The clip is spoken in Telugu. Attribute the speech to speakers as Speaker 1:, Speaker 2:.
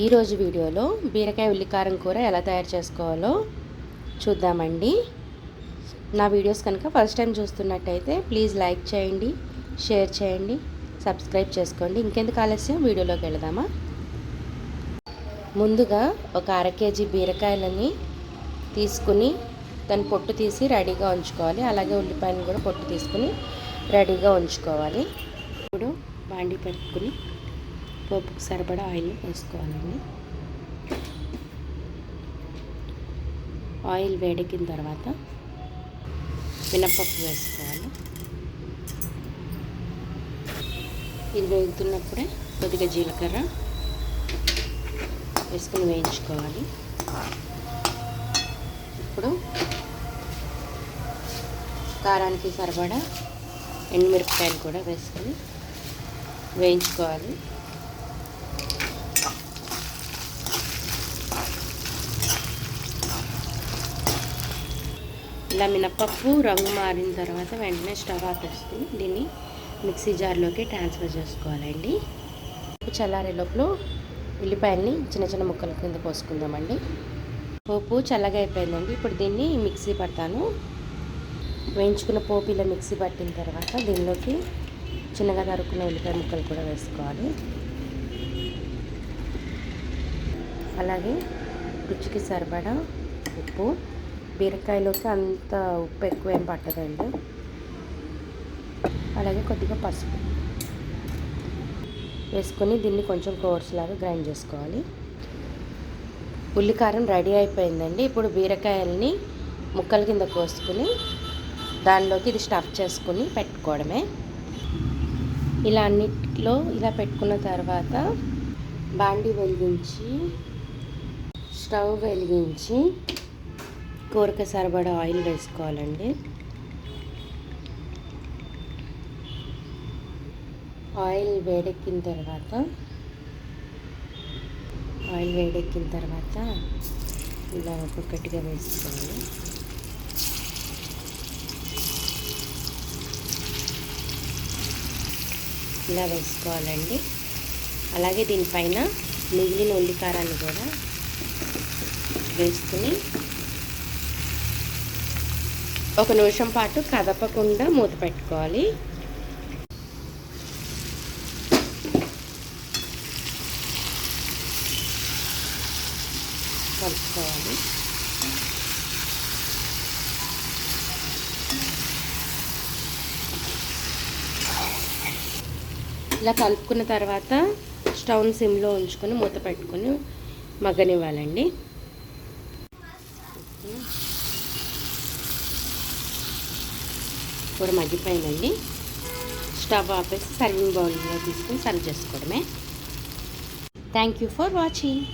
Speaker 1: ఈరోజు వీడియోలో బీరకాయ ఉల్లికారం కూర ఎలా తయారు చేసుకోవాలో చూద్దామండి. నా వీడియోస్ కనుక ఫస్ట్ టైం చూస్తున్నట్టయితే ప్లీజ్ లైక్ చేయండి షేర్ చేయండి సబ్స్క్రైబ్ చేసుకోండి. ఇంకెందుకు ఆలస్యం? వీడియోలోకి వెళదామా? ముందుగా ఒక అర కేజీ బీరకాయలని తీసుకుని దాని పొట్టు తీసి రెడీగా ఉంచుకోవాలి. అలాగే ఉల్లిపాయలను కూడా పొట్టు తీసుకుని రెడీగా ఉంచుకోవాలి. ఇప్పుడు బాండి పెట్టుకుని పోపుకు సరిపడా ఆయిల్ పోసుకోవాలండి ఆయిల్ వేడెక్కిన తర్వాత మినపప్పు వేసుకోవాలి. ఇది వేగుతున్నప్పుడే కొద్దిగా జీలకర్ర వేసుకుని వేయించుకోవాలి. ఇప్పుడు కారానికి సరిపడా ఎండుమిరపకాయలు కూడా వేసుకొని వేయించుకోవాలి. ఇలా మినపప్పు రంగు మారిన తర్వాత వెంటనే స్టవ్ ఆపేస్తుంది దీన్ని మిక్సీ జార్లోకి ట్రాన్స్ఫర్ చేసుకోవాలండి. చల్లారే లోపల ఉల్లిపాయల్ని చిన్న చిన్న ముక్కల కింద పోసుకుందామండి. పోపు చల్లగా అయిపోయిందండి. ఇప్పుడు దీన్ని మిక్సీ పడతాను. వేయించుకున్న పోపు ఇలా మిక్సీ పట్టిన తర్వాత దీనిలోకి చిన్నగా నరుక్కున్న ఉల్లిపాయ ముక్కలు కూడా వేసుకోవాలి. అలాగే రుచికి సరిపడా ఉప్పు. బీరకాయలోకి అంత ఉప్పు ఎక్కువ ఏం పట్టదండి. అలాగే కొద్దిగా పసుపు వేసుకొని దీన్ని కొంచెం కోర్సులాగా గ్రైండ్ చేసుకోవాలి. ఉల్లికారం రెడీ అయిపోయిందండి. ఇప్పుడు బీరకాయల్ని ముక్కల కింద కోసుకుని దానిలోకి ఇది స్టఫ్ చేసుకుని పెట్టుకోవడమే. ఇలా అన్నిట్లో ఇలా పెట్టుకున్న తర్వాత బాండి వెలిగించి స్టవ్ వెలిగించి కూరక సరిపడా ఆయిల్ వేసుకోవాలండి. ఆయిల్ వేడెక్కిన తర్వాత ఆయిల్ వేడెక్కిన తర్వాత ఇలా ఒక్కొక్కటిగా వేసుకోవాలి. ఇలా వేసుకోవాలండి. అలాగే దీనిపైన మిగిలిన ఉల్లికారాన్ని కూడా వేసుకుని ఒక నిమిషం పాటు కదపకుండా మూత పెట్టుకోవాలి. కలుపుకోవాలి. ఇలా కలుపుకున్న తర్వాత స్టవ్ సిమ్లో ఉంచుకొని మూత పెట్టుకొని మగ్గనివ్వాలండి. కూడా మగ్గిపోయిందండి. స్టవ్ ఆపేసి సర్వింగ్ బౌల్లో తీసుకొని సర్వ్ చేసుకోవడమే. Thank you for watching